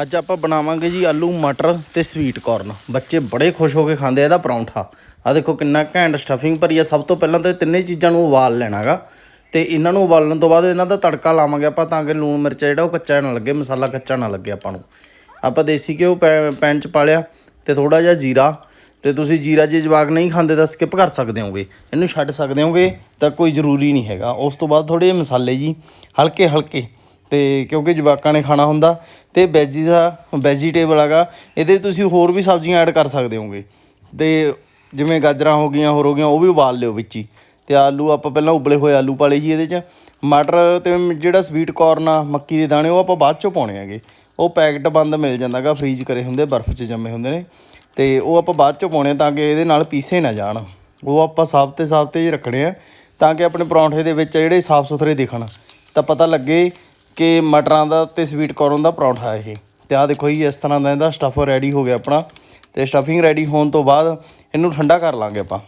ਅੱਜ ਆਪਾਂ ਬਣਾਵਾਂਗੇ ਜੀ ਆਲੂ ਮਟਰ ਤੇ ਸਵੀਟ ਕਾਰਨ ਬੱਚੇ ਬੜੇ ਖੁਸ਼ ਹੋ ਕੇ ਖਾਂਦੇ ਆ ਇਹਦਾ ਪਰੌਂਠਾ। ਆ ਦੇਖੋ ਕਿੰਨਾ ਘੈਂਟ ਸਟਫਿੰਗ ਭਰੀ ਆ। ਸਭ ਤੋਂ ਪਹਿਲਾਂ ਤਾਂ ਤਿੰਨੇ ਚੀਜ਼ਾਂ ਨੂੰ ਉਬਾਲ ਲੈਣਾਗਾ ਤੇ ਇਹਨਾਂ ਨੂੰ ਉਬਾਲਣ ਤੋਂ ਬਾਅਦ ਇਹਨਾਂ ਦਾ ਤੜਕਾ ਲਾਵਾਂਗੇ ਆਪਾਂ ਤਾਂ ਕਿ ਲੂਣ ਮਿਰਚ ਜਿਹੜਾ ਉਹ ਕੱਚਾ ਨਾ ਲੱਗੇ, ਮਸਾਲਾ ਕੱਚਾ ਨਾ ਲੱਗੇ ਆਪਾਂ ਨੂੰ। ਆਪਾਂ ਦੇਸੀ ਘਿਓ ਪੈ- ਪੈਨ ਚ ਪਾ ਲਿਆ ਤੇ ਥੋੜਾ ਜਿਹਾ ਜੀਰਾ। ਤੇ ਤੁਸੀਂ ਜੀਰਾ ਜੇ ਜਵਾਕ ਨਹੀਂ ਖਾਂਦੇ ਤਾਂ ਸਕਿਪ ਕਰ ਸਕਦੇ ਹੋਗੇ। ਇਹਨੂੰ ਛੱਡ ਸਕਦੇ ਹੋਗੇ ਤਾਂ ਕੋਈ ਜ਼ਰੂਰੀ ਨਹੀਂ ਹੈਗਾ। ਉਸ ਤੋਂ ਬਾਅਦ ਥੋੜੇ ਜਿਹੇ ਮਸਾਲੇ ਜੀ ਹਲਕੇ ਹਲਕੇ ਤੇ ਕਿਉਂਕਿ ਜਵਾਕਾਂ ਨੇ ਖਾਣਾ ਹੁੰਦਾ ਤੇ ਵੈਜੀ ਦਾ ਵੈਜੀਟੇਬਲ ਹੈਗਾ ਇਹਦੇ 'ਚ ਤੁਸੀਂ ਹੋਰ ਵੀ ਸਬਜ਼ੀਆਂ ਐਡ ਕਰ ਸਕਦੇ ਹੋਗੇ। ਤੇ ਜਿਵੇਂ ਗਾਜਰਾਂ ਹੋ ਗਈਆਂ, ਹੋਰ ਹੋ ਗਈਆਂ, ਉਹ ਵੀ ਉਬਾਲ ਲਿਓ ਵਿੱਚ ਹੀ। ਤੇ ਆਲੂ, ਆਪਾਂ ਪਹਿਲਾਂ ਉਬਲੇ ਹੋਏ ਆਲੂ ਪਾ ਲਏ ਜੀ ਇਹਦੇ 'ਚ ਮਟਰ ਤੇ ਜਿਹੜਾ ਸਵੀਟ ਕੋਰਨ ਆ, ਮੱਕੀ ਦੇ ਦਾਣੇ, ਉਹ ਆਪਾਂ ਬਾਅਦ 'ਚੋਂ ਪਾਉਣੇ ਹੈਗੇ। ਉਹ ਪੈਕਟ ਬੰਦ ਮਿਲ ਜਾਂਦਾਗਾ ਫ੍ਰੀਜ਼ ਕਰੇ ਹੁੰਦੇ, ਬਰਫ਼ 'ਚ ਜੰਮੇ ਹੁੰਦੇ ਨੇ। ਤੇ ਉਹ ਆਪਾਂ ਬਾਅਦ 'ਚੋਂ ਪਾਉਣੇ ਤਾਂ ਕਿ ਇਹਦੇ ਨਾਲ ਪੀਸੇ ਨਾ ਜਾਣ। ਉਹ ਆਪਾਂ ਸਾਬਤੇ ਸਾਬਤੇ ਜਿਹੇ ਰੱਖਣੇ ਆ, ਤਾਂ ਕਿ ਆਪਣੇ ਪਰੌਂਠੇ ਦੇ ਵਿੱਚ ਜਿਹੜੇ ਸਾਫ਼ ਸੁਥਰੇ ਦਿਖਣ। ਤਾਂ ਪਤਾ ਲੱਗੇ ਕਿ ਮਟਰਾਂ ਦਾ ਤੇ ਸਵੀਟ ਕਾਰਨ ਦਾ ਪਰੌਂਠਾ ਇਹ। ਤੇ ਆਹ ਦੇਖੋ ਜੀ ਇਸ ਤਰ੍ਹਾਂ ਦਾ ਇਹਦਾ ਸਟਫ ਰੈਡੀ ਹੋ ਗਿਆ ਆਪਣਾ। ਤੇ ਸਟਫਿੰਗ ਰੈਡੀ ਹੋਣ ਤੋਂ ਬਾਅਦ ਇਹਨੂੰ ਠੰਡਾ ਕਰ ਲਾਂਗੇ ਆਪਾਂ।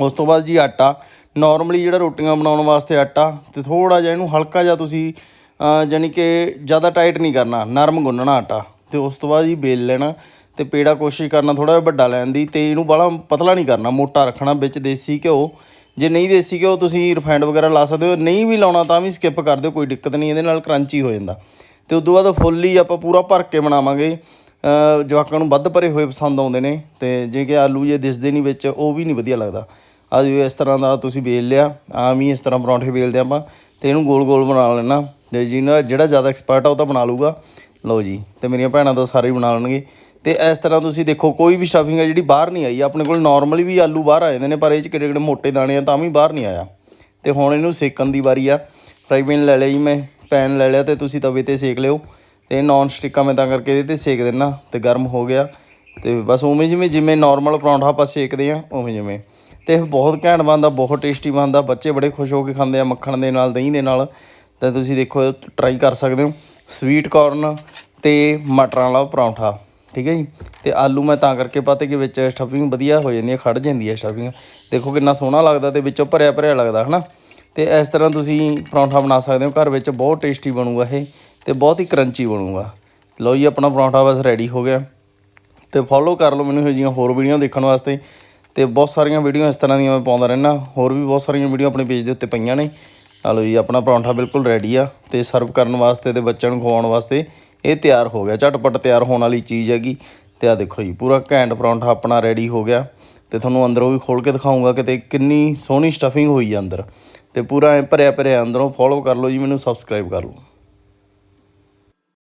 ਉਸ ਤੋਂ ਬਾਅਦ ਜੀ ਆਟਾ। ਨਾਰਮਲੀ ਜਿਹੜਾ ਰੋਟੀਆਂ ਬਣਾਉਣ ਵਾਸਤੇ ਆਟਾ ਤੇ ਥੋੜਾ ਜਿਹਾ ਇਹਨੂੰ ਹਲਕਾ ਜਿਹਾ ਤੁਸੀਂ ਅਹ, ਜਾਣੀ ਕਿ ਜ਼ਿਆਦਾ ਟਾਈਟ ਨਹੀਂ ਕਰਨਾ ਨਰਮ ਗੁੰਨਣਾ ਆਟਾ। ਤੇ ਉਸ ਤੋਂ ਬਾਅਦ ਜੀ ਬੇਲ ਲੈਣਾ। ਤੇ ਪੇੜਾ ਕੋਸ਼ਿਸ਼ ਕਰਨਾ ਥੋੜਾ ਜਿਹਾ ਵੱਡਾ ਲੈਣ ਦੀ ਤੇ ਇਹਨੂੰ ਬਾਹਲਾ ਪਤਲਾ ਨਹੀਂ ਕਰਨਾ, ਮੋਟਾ ਰੱਖਣਾ ਵਿੱਚ ਦੇਸੀ ਘਿਓ। ਜੇ ਨਹੀਂ ਦੇਸੀ ਘਿਓ ਤੁਸੀਂ ਰਿਫਾਈਂਡ ਵਗੈਰਾ ਲਾ ਸਕਦੇ ਹੋ, ਨਹੀਂ ਵੀ ਲਾਉਣਾ ਤਾਂ ਵੀ ਸਕਿਪ ਕਰ ਦਿਓ, ਕੋਈ ਦਿੱਕਤ ਨਹੀਂ, ਇਹਦੇ ਨਾਲ ਕਰੰਚੀ ਹੋ ਜਾਂਦਾ। ਤੇ ਉਦੋਂ ਬਾਅਦ ਫੁੱਲ ਹੀ ਆਪਾਂ ਪੂਰਾ ਭਰ ਕੇ ਬਣਾਵਾਂਗੇ। ਜਵਾਕਾਂ ਨੂੰ ਵੱਧ ਭਰੇ ਹੋਏ ਪਸੰਦ ਆਉਂਦੇ ਨੇ ਤੇ ਜੇ ਕਿ ਆਲੂ ਜੇ ਦਿਸਦੇ ਨਹੀਂ ਵਿੱਚ, ਉਹ ਵੀ ਨਹੀਂ ਵਧੀਆ ਲੱਗਦਾ। ਅੱਜ ਇਸ ਤਰ੍ਹਾਂ ਦਾ ਤੁਸੀਂ ਵੇਲ ਲਿਆ, ਆਮ ਹੀ ਇਸ ਤਰ੍ਹਾਂ ਪਰੌਂਠੇ ਵੇਲਦੇ ਆਪਾਂ ਤੇ ਇਹਨੂੰ ਗੋਲ ਗੋਲ ਬਣਾ ਲੈਣਾ। ਤੇ ਜਿਹਨਾਂ ਜਿਹੜਾ ਜ਼ਿਆਦਾ ਐਕਸਪਰਟ ਆ ਉਹ ਤਾਂ ਬਣਾ ਲੂਗਾ ਲਓ ਜੀ, ਤੇ ਮੇਰੀਆਂ ਭੈਣਾਂ ਤਾਂ ਸਾਰੇ ਹੀ ਬਣਾ ਲੈਣਗੇ। ਤੇ ਇਸ ਤਰ੍ਹਾਂ ਤੁਸੀਂ ਦੇਖੋ, ਕੋਈ ਵੀ ਸਟਫਿੰਗ ਹੈ ਜਿਹੜੀ ਬਾਹਰ ਨਹੀਂ ਆਈ, ਆਪਣੇ ਕੋਲ ਨਾਰਮਲੀ ਵੀ ਆਲੂ ਬਾਹਰ ਆ ਜਾਂਦੇ ਨੇ, ਪਰ ਇਹ ਚ ਕਿਹੜੇ ਕਿਹੜੇ ਮੋਟੇ ਦਾਣੇ ਆ, ਤਾਂ ਵੀ ਬਾਹਰ ਨਹੀਂ ਆਇਆ। ਤੇ ਹੁਣ ਇਹਨੂੰ ਸੇਕਣ ਦੀ ਵਾਰੀ ਆ। ਫਰਾਈ ਪੈਨ ਲੈ ਲਿਆ ਜੀ ਮੈਂ ਪੈਨ ਲੈ ਲਿਆ ਤੇ ਤੁਸੀਂ ਤਵੇ ਤੇ ਸੇਕ ਲਿਓ। ਤੇ ਨਾਨ ਸਟਿੱਕਾਂ ਮੈਂ ਤਾਂ ਕਰਕੇ ਇਹਦੇ ਤੇ ਸੇਕ ਦਿੰਨਾ, ਤੇ ਗਰਮ ਹੋ ਗਿਆ। ਤੇ ਬਸ ਉਵੇਂ ਜਿਵੇਂ ਜਿਵੇਂ ਨਾਰਮਲ ਪਰੌਂਠਾ ਆਪਾਂ ਸੇਕਦੇ ਆ, ਉਵੇਂ ਜਿਵੇਂ। ਤੇ ਇਹ ਬਹੁਤ ਘੈਂਟ ਬਣਦਾ, ਬਹੁਤ ਟੇਸਟੀ ਬਣਦਾ, ਬੱਚੇ ਬੜੇ ਖੁਸ਼ ਹੋ ਕੇ ਖਾਂਦੇ ਆ ਮੱਖਣ ਦੇ ਨਾਲ, ਦਹੀਂ ਦੇ ਨਾਲ। ਤਾਂ ਤੁਸੀਂ ਦੇਖੋ ਟਰਾਈ ਕਰ ਸਕਦੇ ਹੋ। ਸਵੀਟ ਕੋਰਨ ਤੇ ਮਟਰਾਂ ਵਾਲਾ ਪਰੌਂਠਾ, ਠੀਕ ਹੈ ਜੀ? ਤੇ ਆਲੂ ਮੈਂ ਤਾਂ ਕਰਕੇ ਪਾਤੇ ਕਿ ਵਿੱਚ ਸਟਫਿੰਗ ਵਧੀਆ ਹੋ ਜਾਂਦੀ ਹੈ, ਖੜ ਜਾਂਦੀ ਹੈ ਸਟਫਿੰਗ ਦੇਖੋ ਕਿੰਨਾ ਸੋਹਣਾ ਲੱਗਦਾ ਤੇ ਵਿੱਚੋਂ ਭਰਿਆ ਭਰਿਆ ਲੱਗਦਾ, ਹਨਾ? ਤੇ ਇਸ ਤਰ੍ਹਾਂ ਤੁਸੀਂ ਪਰੌਂਠਾ ਬਣਾ ਸਕਦੇ ਹੋ। ਘਰ ਵਿੱਚ ਬਹੁਤ ਟੇਸਟੀ ਬਣੂਗਾ ਇਹ ਤੇ ਬਹੁਤ ਹੀ ਕਰੰਚੀ ਬਣੂਗਾ। ਲਓ ਜੀ, ਆਪਣਾ ਪਰੌਂਠਾ ਬਸ ਰੈਡੀ ਹੋ ਗਿਆ। ਤੇ ਫੋਲੋ ਕਰ ਲਓ ਮੈਨੂੰ ਇਹੋ ਜਿਹੀਆਂ ਹੋਰ ਵੀਡੀਓ ਦੇਖਣ ਵਾਸਤੇ। ਤੇ ਬਹੁਤ ਸਾਰੀਆਂ ਵੀਡੀਓ ਇਸ ਤਰ੍ਹਾਂ ਦੀਆਂ ਮੈਂ ਪਾਉਂਦਾ ਰਹਿਣਾ ਹੋਰ ਵੀ ਬਹੁਤ ਸਾਰੀਆਂ ਵੀਡੀਓ ਆਪਣੇ ਪੇਜ ਦੇ ਉੱਤੇ ਪਈਆਂ ਨੇ। ਚਲੋ ਜੀ, ਆਪਣਾ ਪਰੌਂਠਾ ਬਿਲਕੁਲ ਰੈਡੀ ਆ ਤੇ ਸਰਵ ਕਰਨ ਵਾਸਤੇ ਤੇ ਬੱਚਿਆਂ ਨੂੰ ਖਵਾਉਣ ਵਾਸਤੇ ਇਹ ਤਿਆਰ ਹੋ ਗਿਆ, ਝਟਪਟ ਤਿਆਰ ਹੋਣ ਵਾਲੀ ਚੀਜ਼ ਹੈਗੀ। ਤੇ ਆ ਦੇਖੋ ਜੀ, ਪੂਰਾ ਘੈਂਟ ਪਰੌਂਠਾ ਆਪਣਾ ਰੈਡੀ ਹੋ ਗਿਆ। ਤੇ ਤੁਹਾਨੂੰ ਅੰਦਰੋਂ ਵੀ ਖੋਲ ਕੇ ਦਿਖਾਉਂਗਾ ਕਿਤੇ ਕਿੰਨੀ ਸੋਹਣੀ ਸਟਫਿੰਗ ਹੋਈ ਆ ਅੰਦਰ। ਤੇ ਪੂਰਾ ਐਂ ਭਰਿਆ ਭਰਿਆ ਅੰਦਰੋਂ ਫੋਲੋ ਕਰ ਲਓ ਜੀ, ਮੈਨੂੰ ਸਬਸਕ੍ਰਾਈਬ ਕਰ ਲਓ।